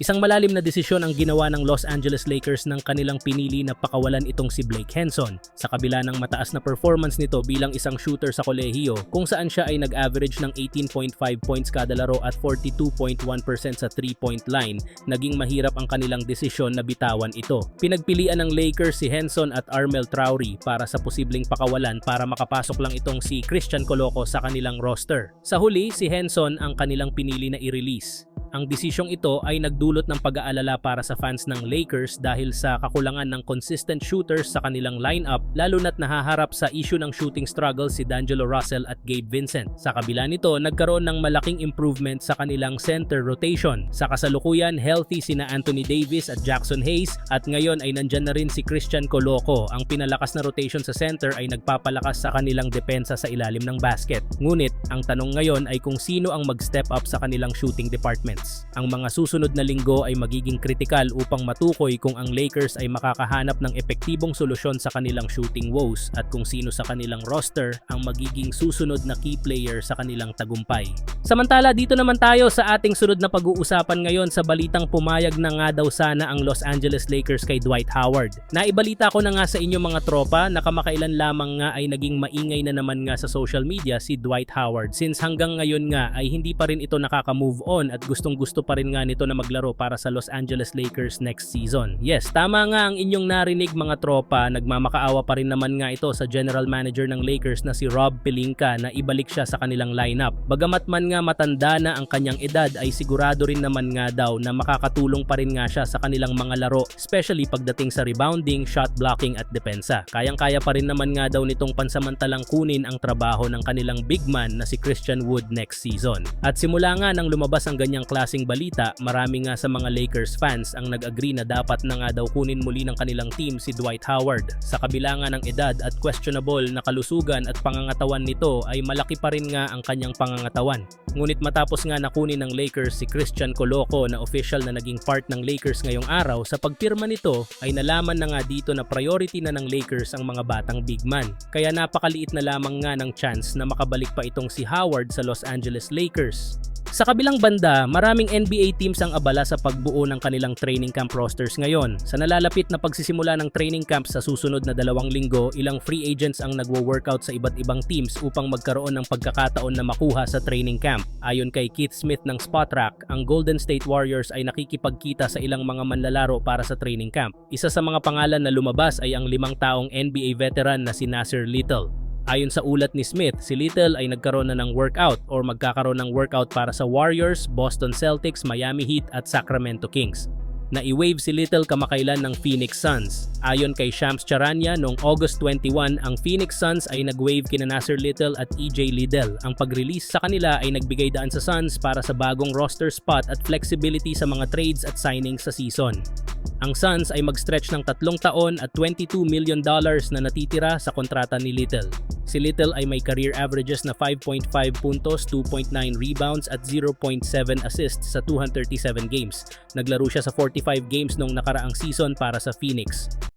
Isang malalim na desisyon ang ginawa ng Los Angeles Lakers ng kanilang pinili na pakawalan itong si Blake Henson. Sa kabila ng mataas na performance nito bilang isang shooter sa kolehiyo kung saan siya ay nag-average ng 18.5 points kada laro at 42.1% sa 3-point line, naging mahirap ang kanilang desisyon na bitawan ito. Pinagpilian ng Lakers si Henson at Armel Traore para sa posibleng pakawalan para makapasok lang itong si Christian Coloco sa kanilang roster. Sa huli, si Henson ang kanilang pinili na i-release. Ang desisyong ito ay nagdulot ng pag-aalala para sa fans ng Lakers dahil sa kakulangan ng consistent shooters sa kanilang lineup lalo na't nahaharap sa issue ng shooting struggle si D'Angelo Russell at Gabe Vincent. Sa kabila nito, nagkaroon ng malaking improvement sa kanilang center rotation. Sa kasalukuyan, healthy sina Anthony Davis at Jackson Hayes at ngayon ay nandyan na rin si Christian Coloco. Ang pinalakas na rotation sa center ay nagpapalakas sa kanilang depensa sa ilalim ng basket. Ngunit, ang tanong ngayon ay kung sino ang mag-step up sa kanilang shooting departments. Ang mga susunod na linggo ay magiging kritikal upang matukoy kung ang Lakers ay makakahanap ng epektibong solusyon sa kanilang shooting woes at kung sino sa kanilang roster ang magiging susunod na key player sa kanilang tagumpay. Samantala, dito naman tayo sa ating sunod na pag-uusapan ngayon sa balitang pumayag na nga daw sana ang Los Angeles Lakers kay Dwight Howard. Naibalita ko na nga sa inyo mga tropa na kamakailan lamang nga ay naging maingay na naman nga sa social media si Dwight Howard since hanggang ngayon nga ay hindi pa rin ito nakaka-move on at gustong gusto pa rin nga nito na maglaro para sa Los Angeles Lakers next season. Yes, tama nga ang inyong narinig mga tropa, nagmamakaawa pa rin naman nga ito sa general manager ng Lakers na si Rob Pelinka na ibalik siya sa kanilang lineup. Bagamat man nga matanda na ang kanyang edad ay sigurado rin naman nga daw na makakatulong pa rin nga siya sa kanilang mga laro, especially pagdating sa rebounding, shot blocking at depensa. Kayang-kaya pa rin naman nga daw nitong pansamantalang kunin ang trabaho ng kanilang big man na si Christian Wood next season. At simula nga nang lumabas ang ganyang klasing balita, marami nga sa mga Lakers fans ang nag-agree na dapat na nga daw kunin muli ng kanilang team si Dwight Howard. Sa kabila nga ng edad at questionable na kalusugan at pangangatawan nito ay malaki pa rin nga ang kanyang pangangatawan. Ngunit matapos nga nakunin ng Lakers si Christian Coloco na official na naging part ng Lakers ngayong araw, sa pagpirma nito ay nalaman na nga dito na priority na ng Lakers ang mga batang big man. Kaya napakaliit na lamang nga ng chance na makabalik pa itong si Howard sa Los Angeles Lakers. Sa kabilang banda, maraming NBA teams ang abala sa pagbuo ng kanilang training camp rosters ngayon. Sa nalalapit na pagsisimula ng training camp sa susunod na dalawang linggo, ilang free agents ang nagwo-workout sa iba't ibang teams upang magkaroon ng pagkakataon na makuha sa training camp. Ayon kay Keith Smith ng Spotrac, ang Golden State Warriors ay nakikipagkita sa ilang mga manlalaro para sa training camp. Isa sa mga pangalan na lumabas ay ang limang taong NBA veteran na si Nasir Little. Ayon sa ulat ni Smith, si Little ay nagkaroon na ng workout or magkakaroon ng workout para sa Warriors, Boston Celtics, Miami Heat at Sacramento Kings. Na-wave si Little kamakailan ng Phoenix Suns. Ayon kay Shams Charania, noong August 21, ang Phoenix Suns ay nag-wave kina Nasir Little at EJ Liddell. Ang pag-release sa kanila ay nagbigay daan sa Suns para sa bagong roster spot at flexibility sa mga trades at signings sa season. Ang Suns ay mag-stretch ng tatlong taon at 22 million dollars na natitira sa kontrata ni Little. Si Little ay may career averages na 5.5 puntos, 2.9 rebounds at 0.7 assists sa 237 games. Naglaro siya sa 45 games noong nakaraang season para sa Phoenix.